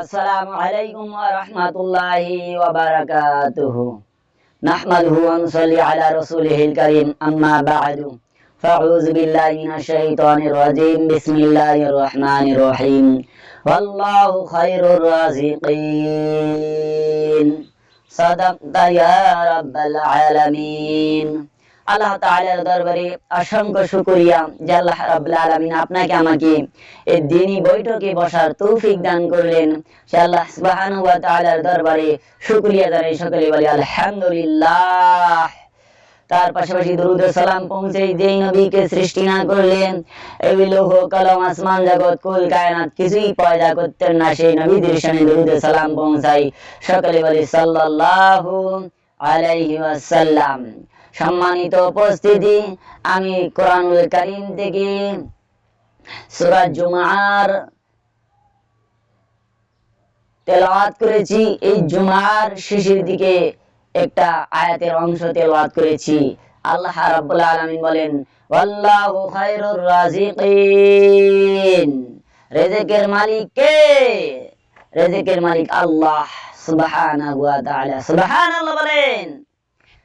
السلام عليكم ورحمة الله وبركاته نحمده ونصلي على رسوله الكريم أما بعد فأعوذ بالله من الشيطان الرجيم بسم الله الرحمن الرحيم والله خير الرازقين صدقت يا رب العالمين আল্লাহ তাআলার দরবারে অসংখ্য শুকরিয়া যে আল্লাহ রাব্বুল আলামিন আপনাকে আমাকে এই দিনী বৈঠকে বসার তৌফিক দান করলেন। সে আল্লাহ সুবহানাহু ওয়া তাআলার দরবারে শুকরিয়া জানাই সকলে বলি, আলহামদুলিল্লাহ। তার পাশাপাশি দরুদ সালাম পৌঁছে যেই নবীকে সৃষ্টি না করলেন এই লৌহ কলম আসমান জগৎ কুল কায়নাত কিছুই পয়দা করতেন না, সেই নবীদের সামনে দরুদ সালাম পৌঁছাই সকলে বলি, সাল্লাল্লাহু আলাইহি ওয়াসাল্লাম। সম্মানিত উপস্থিতি, আমি কোরআনুল কারীম থেকে সূরা জুমার করেছি। এই জুমার শেষের দিকে একটা আয়াতের অংশ তেলাওয়াত করেছি। আল্লাহ রাব্বুল আলামিন বলেন, ওয়াল্লাহু খায়রুর রাজিকিন। রিজিকের মালিক কে? রিজিকের মালিক আল্লাহ সুবহানাহু ওয়া তাআলা। সুবহানাল্লাহ বলেন।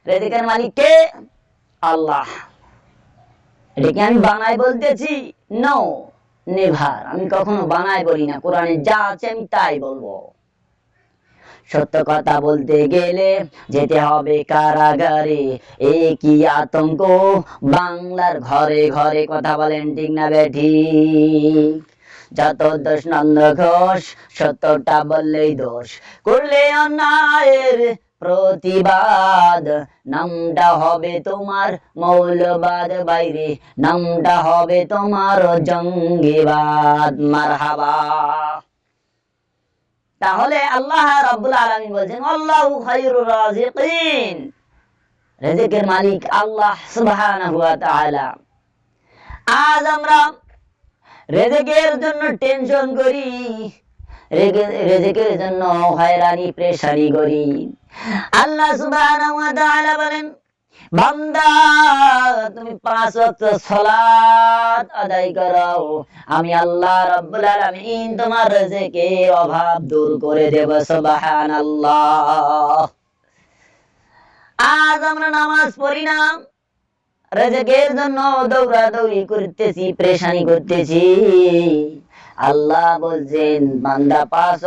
রিজিকের মালিক কে? আল্লাহ। এটা কি আমি বানাই বলতেছি নো নেভার আমি কখনো বানাই বলি না, কোরআনে যা আছে আমি তাই বলব। সত্য কথা বলতে গেলে যেতে হবে কারাগারে। এ কি আতঙ্ক? বাংলার ঘরে ঘরে কথা বলেন, ঠিক না বেঠি যত দোষ নন্দ ঘোষ, সত্যটা বললেই দোষ। করলে অন্যায়ের প্রতিবাদ। নামটা হবে তোমার মৌলবাদ বাইরে। নামটা হবে তোমার জঙ্গিবাদ। মারহাবা। তাহলে আল্লাহ রাব্বুল আলামিন বলছেন, আল্লাহু রিজিকের মালিক আল্লাহ তাআলা। আজ আমরা রিজিকের জন্য টেনশন করি। রিজিকের জন্য হয়রানি করি। আল্লাহ বলেন তুমি পাঁচ আদায় করো আমি আল্লাহ তোমার অভাব দূর করে দেব, সুবহানাল্লাহ। আজ আমরা নামাজ পড়ি না। রেজেকের জন্য দৌড়াদৌড়ি করতেছি প্রেশানি করতেছি। আল্লাহ বলছেন, বান্দা পাঁচ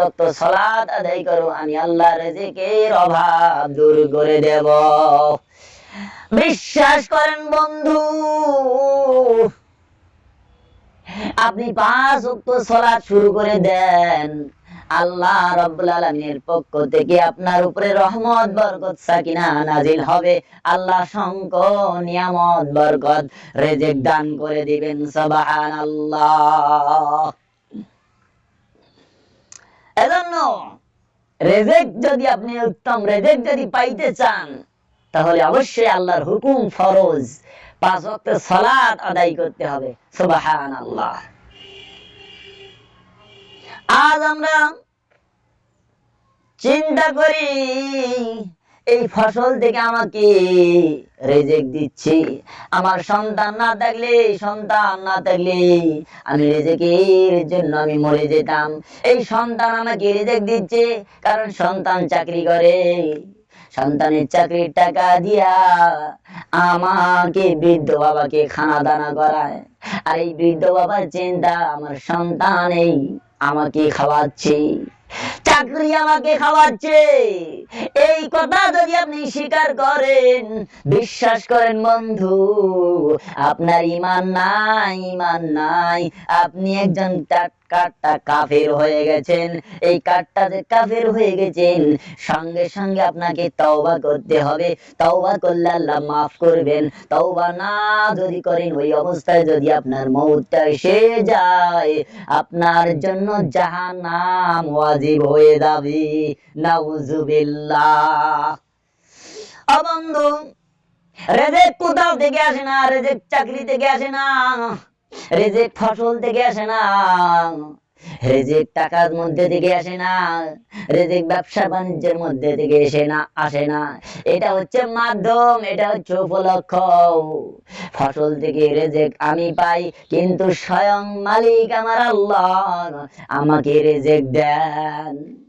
আদায় করো, আমি আল্লাহ অভাব দূর করে দেব। বিশ্বাস করেন বন্ধু, আপনি পাঁচ ওয়াক্ত সালাত শুরু করে দেন। আল্লাহ রাব্বুল আলামিনের পক্ষ থেকে আপনার উপরে রহমত, বরকত, সাকিনা নাজিল হবে। আল্লাহ শঙ্ক নিয়ামত, বরকত, রেজেক দান করে দিবেন, সুবহানাল্লাহ। এজন্য রেজেক যদি আপনি উত্তম রেজেক যদি পাইতে চান, তাহলে অবশ্যই আল্লাহর হুকুম ফরজ। পাঁচ ওয়াক্ত সালাত আদায় করতে হবে। আজ আমরা চিন্তা করি এই ফসল থেকে আমাকে রেজেক দিচ্ছি। আমার সন্তান না থাকলে, সন্তান না থাকলে আমি রেজেকের জন্য আমি মরে যেতাম। এই সন্তান আমাকে রেজেক দিচ্ছে কারণ সন্তান চাকরি করে। সন্তানের চাকরির টাকা দিয়া আমাকে বৃদ্ধ বাবাকে খানা দানা করায়। আর এই বৃদ্ধ বাবার চিন্তা, আমার সন্তান এই আমাকে খাওয়াচ্ছে। চাকরি আমাকে খাওয়াচ্ছে। এই কথা যদি আপনি স্বীকার করেন, বিশ্বাস করেন বন্ধু, আপনার ইমান নাই ইমান নাই। আপনি একজন কাঠটা কাফের হয়ে গেছেন। এই কাঠটা কাফের হয়ে গেছেন, সঙ্গে সঙ্গে আপনাকে তওবা করতে হবে। তওবা করলে আল্লাহ মাফ করবেন। তওবা না যদি করেন, ওই অবস্থায় যদি আপনার মৌতটা এসে যায়, আপনার জন্য জাহান্নাম ওয়াজিব হয়ে যাবে। নাউজুবিল্লাহ। অবন্ধু রেজেক কোথাও থেকে আসে না, রেজেক চাকরি থেকে আসে না। রেজেক ফসল থেকে আসে না। রেজেক টাকার মধ্যে থেকে আসে না। রেজেক ব্যবসা বাণিজ্যের মধ্যে থেকে এসে না, আসে না। এটা হচ্ছে মাধ্যম, এটা হচ্ছে উপলক্ষ। ফসল থেকে রেজেক আমি পাই, কিন্তু স্বয়ং মালিক আমার আল্লাহ আমাকে রেজেক দেন।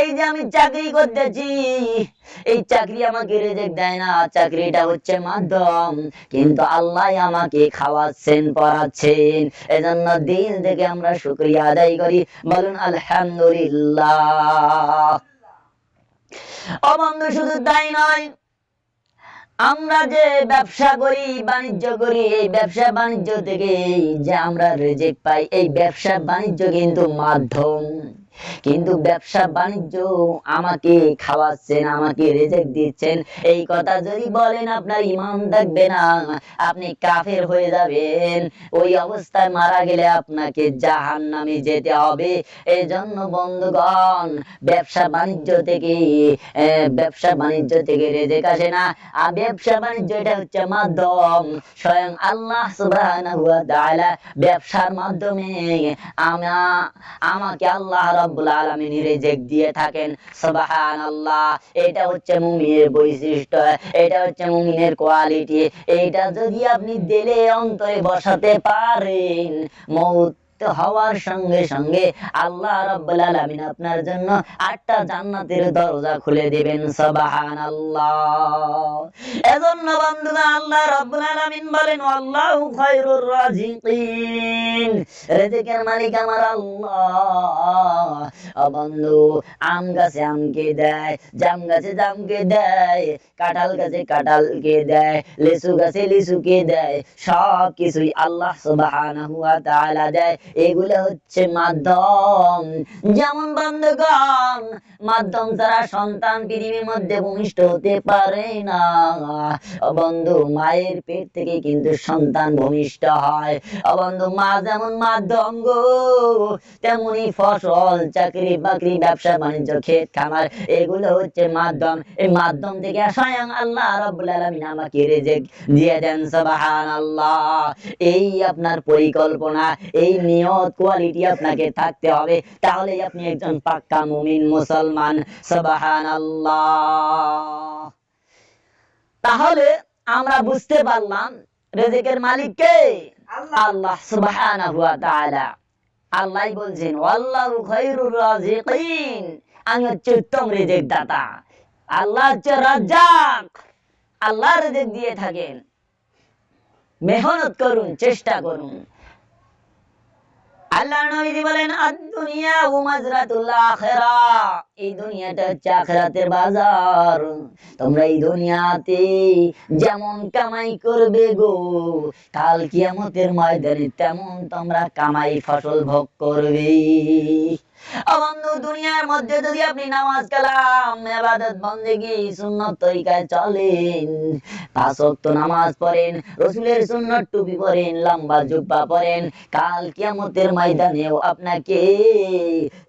এই যে আমি চাকরি করতেছি, এই চাকরি আমাকে রেজেক দেয় না, চাকরিটা হচ্ছে মাধ্যম। কিন্তু আল্লাহ আমাকে খাওয়াচ্ছেন, পড়াচ্ছেন। এজন্য দিন থেকে আমরা শুক্রিয়া আদায় করি। বলুন, আলহামদুলিল্লাহ। অবন্ধু শুধু তাই নয়, আমরা যে ব্যবসা করি, বাণিজ্য করি, এই ব্যবসা বাণিজ্য থেকে যে আমরা রেজেক পাই, এই ব্যবসা বাণিজ্য কিন্তু মাধ্যম। কিন্তু ব্যবসা বাণিজ্য আমাকে খাওয়াচ্ছেন, আমাকে রেজেক দিচ্ছেন। এই কথা যদি বলেন, আপনার ইমান থাকবে না। আপনি কাফের হয়ে যাবেন। ওই অবস্থায় মারা গেলে আপনাকে জাহান নামে যেতে হবে। এই জন্য বন্ধুগণ, ব্যবসা বাণিজ্য থেকে ব্যবসা বাণিজ্য থেকে রেজেক আসে না। আর ব্যবসা বাণিজ্য, এটা হচ্ছে মাধ্যম। স্বয়ং আল্লাহ ব্যবসার মাধ্যমে আমা, আমাকে আল্লাহ রাব্বুল আলামিন রিজিক দিয়ে থাকেন। সুবহানাল্লাহ, এটা হচ্ছে মুমিনের বৈশিষ্ট্য, এটা হচ্ছে মুমিনের কোয়ালিটি। এইটা যদি আপনি দিলে অন্তরে বসাতে পারেন, মৌত হওয়ার সঙ্গে সঙ্গে আল্লাহ রাব্বুল আলামিন আপনার জন্য আটটা জান্নাতের দরজা খুলে দিবেন এজন্য বন্ধুগণ আল্লাহ বলেন রাজিকিন। মালিক আমার আল্লাহ। বন্ধু, আম গাছে আমকে দেয়, জাম গাছে জামকে দেয়, কাঁঠাল গাছে কাঁঠালকে দেয়, লিচু গাছে লিচুকে দেয় সব কিছুই আল্লাহ সুবহানাহু ওয়া তাআলা দেয়। এগুলো হচ্ছে মাধ্যম। যেমন বন্ধুগণ, মাধ্যম ছাড়া সন্তান পৃথিবীর মধ্যে ভূমিষ্ঠ হতে পারে না। বন্ধু, মায়ের পেট থেকে কিন্তু সন্তান ভূমিষ্ঠ হয়। ও বন্ধু, মা যেমন মাধ্যম গো, তেমনি ফসল, চাকরি বাকরি, ব্যবসা, বাণিজ্য, ক্ষেত খামার, এগুলো হচ্ছে মাধ্যম। এই মাধ্যম থেকে স্বয়ং আল্লাহ রাব্বুল আমাকে রিজিক দিয়ে দেন, সুবহানাল্লাহ। এই আপনার পরিকল্পনা, এই নিয়ত কোয়ালিটি আপনাকে থাকতে হবে। তাহলেই আপনি একজন পাক্কা মুমিন মুসলমান। সুবহানাল্লাহ। তাহলে আমরা বুঝতে পারলাম রেজেকের মালিক কে? আল্লাহ। সুবহানাহু ওয়া তাআলা। আল্লাহ বলছেন ওয়াল্লাহু খায়রুর রাজিকিন আমি হচ্ছে উত্তম রিজিক দাতা আল্লাহ হচ্ছে রাজ্জাক। আল্লাহ রিজিক দিয়ে থাকেন। মেহনত করুন চেষ্টা করুন। আল্লাহ নবীজি বলেন আদ-দুনিয়া ও মাজরাতুল আখিরা। এই দুনিয়াটা হচ্ছে আখিরাতের বাজার। তোমরা এই দুনিয়াতে যেমন কামাই করবে গো, কাল কিয়ামতের ময়দানে তেমন তোমরা কামাই ফসল ভোগ করবে। বন্ধু দুনিয়ার মধ্যে যদি আপনি নামাজ, কালাম, ইবাদত, বন্দেগি, সুন্নত তরিকায় চলেন, পাঁচ ওয়াক্ত নামাজ পড়েন, রসুলের সুন্নত টুপি পরেন লম্বা জুব্বা পরেন কাল কিয়ামতের ময়দানেও আপনাকে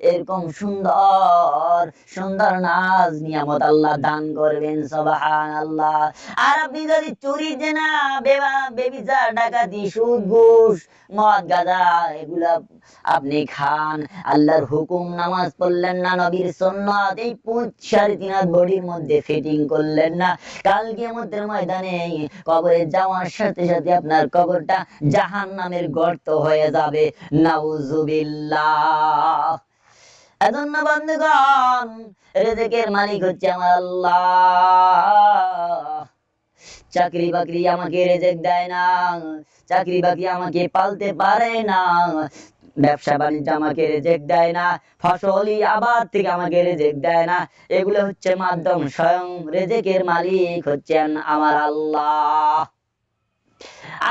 এরকম সুন্দর সুন্দর নাজ নিয়ামত আল্লাহ দান করবেন সবাহান আল্লাহ আর আপনি যদি চুরি জেনা, বেবা, বেবিচার, ডাকাতি, সুদ, ঘুষ, মদ, গাঁজা, এগুলা আপনি খান, আল্লাহর হুকুম নামাজ পড়লেন না, নবীর সুন্নাত, এই পুঁচ সাড়ে তিন হাত বডির মধ্যে ফিটিং করলেন না। কাল কিয়ামতের ময়দানে কবরে যাওয়ার সাথে সাথে আপনার কবরটা জাহান নামের গর্ত হয়ে যাবে। নাউজুবিল্লাহ। এজন্য বন্ধুগণ, রেজেকের মালিক হচ্ছে আমার আল্লাহ। চাকরি বাকরি আমাকে রেজেক দেয় না চাকরি বাকরি আমাকে পালতে পারে না। ব্যবসা বাণিজ্য আমাকে রেজেক দেয় না ফসলি আবাদ থেকে আমাকে রেজেক দেয় না। এগুলো হচ্ছে মাধ্যম, স্বয়ং রেজেকের মালিক হচ্ছেন আমার আল্লাহ।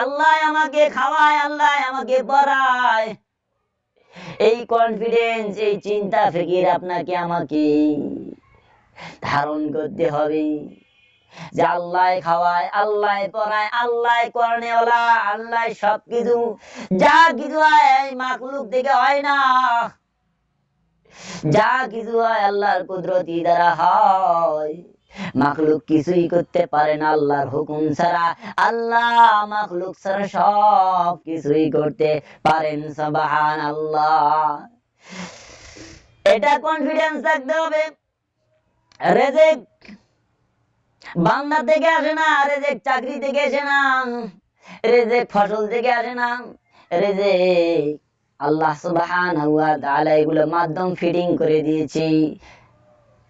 আল্লাহ আমাকে খাওয়ায়, আল্লাহ আমাকে পড়ায়। এই কনফিডেন্স এই চিন্তা, ফিকির আপনাকে আমাকে ধারণ করতে হবে। যে আল্লাহ খাওয়ায়, আল্লাহ পড়ায় আল্লাহ করণেওয়ালা আল্লাহ সবকিছু। যা কিছু হয় মাকলুক থেকে হয় না। যা কিছু হয় আল্লাহর কুদরতি দ্বারা হয়। কিছুই করতে পারে না আল্লাহর হুকুম ছাড়া। আল্লাহ মাখলুক ছাড়া সব কিছুই করতে পারেন সবাহান আল্লাহ এটা কনফিডেন্স থাকতে হবে। রেজেক বান্দা থেকে আসে না রেজেক চাকরি থেকে আসে না রেজেক ফসল থেকে আসে না রেজেক আল্লাহ তাআলা এগুলো মাধ্যম ফিটিং করে দিয়েছি।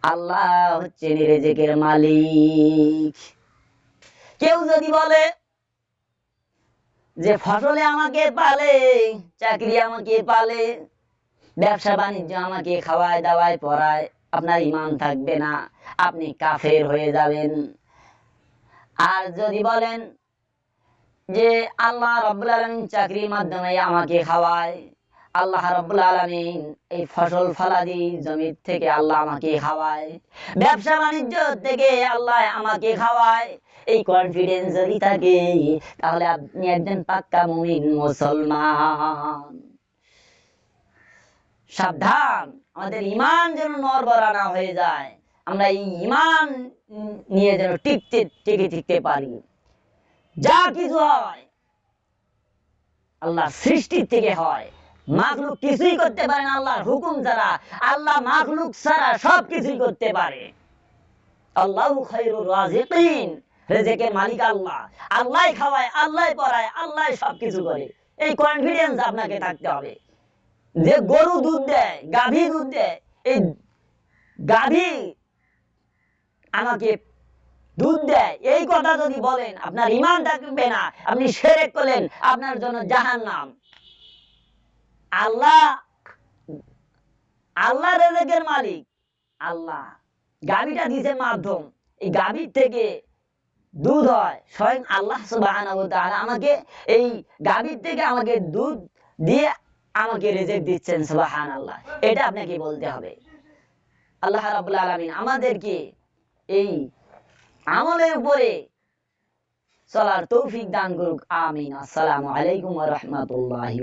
আল্লাহ হচ্ছে রেজেকের মালিক। কেউ যদি বলে যে ফসলে আমাকে পালে, চাকরি আমাকে পালে ব্যবসা বাণিজ্য আমাকে খাওয়ায় দাওয়ায় পড়ায় আপনার ইমান থাকবে না। আপনি কাফের হয়ে যাবেন। আর যদি বলেন যে আল্লাহ রব্বুল আলমিন চাকরির মাধ্যমে আমাকে খাওয়ায়, আল্লাহ রব্বুল আলমিন এই ফসল ফলাদি জমির থেকে আল্লাহ আমাকে খাওয়ায়, ব্যবসা বাণিজ্য থেকে আল্লাহ আমাকে খাওয়ায়, এই কনফিডেন্স যদি থাকে, তাহলে আপনি একজন পাক্কা মুমিন মুসলমান। সাবধান। আমাদের ইমান যেন নরবরা না হয়ে যায়। আমরা এই ইমান নিয়ে যেন টিকতে, টিকে টিকতে পারি। যা কিছু হয়, আল্লাহ সৃষ্টির থেকে হয়। মাখলুক কিছুই করতে পারে না, আল্লাহর হুকুম ছাড়া। আল্লাহ মাখলুক ছাড়া সব কিছুই করতে পারে। আল্লাহ খায়রুর রাজিকিন, রেজেকের মালিক আল্লাহ। আল্লাহ খাওয়ায় আল্লাহ পড়ায় আল্লাহ সব কিছু করে। এই কনফিডেন্স আপনাকে থাকতে হবে। যে গরু দুধ দেয় গাভী দুধ দেয় এই গাভী আমাকে দুধ দেয়। এই কথা যদি বলেন আপনার ইমান থাকবে না আপনি সেরেক করলেন আপনার জন্য জাহান নাম আল্লাহ আল্লাহ রেজেকের মালিক। আল্লাহ গাভীটা দিছে মাধ্যম। এই গাভীর থেকে দুধ হয়। স্বয়ং আল্লাহ আমাকে এই গাভীর থেকে আমাকে দুধ দিয়ে আমাকে রেজেক দিচ্ছেন সুবাহান আল্লাহ এটা আপনাকে বলতে হবে। আল্লাহ রাবুল আলমিন আমাদেরকে এই আমলের উপরে চলার তৌফিক দান করুক। আমিন। আসসালামু আলাইকুম রহমতুল্লাহ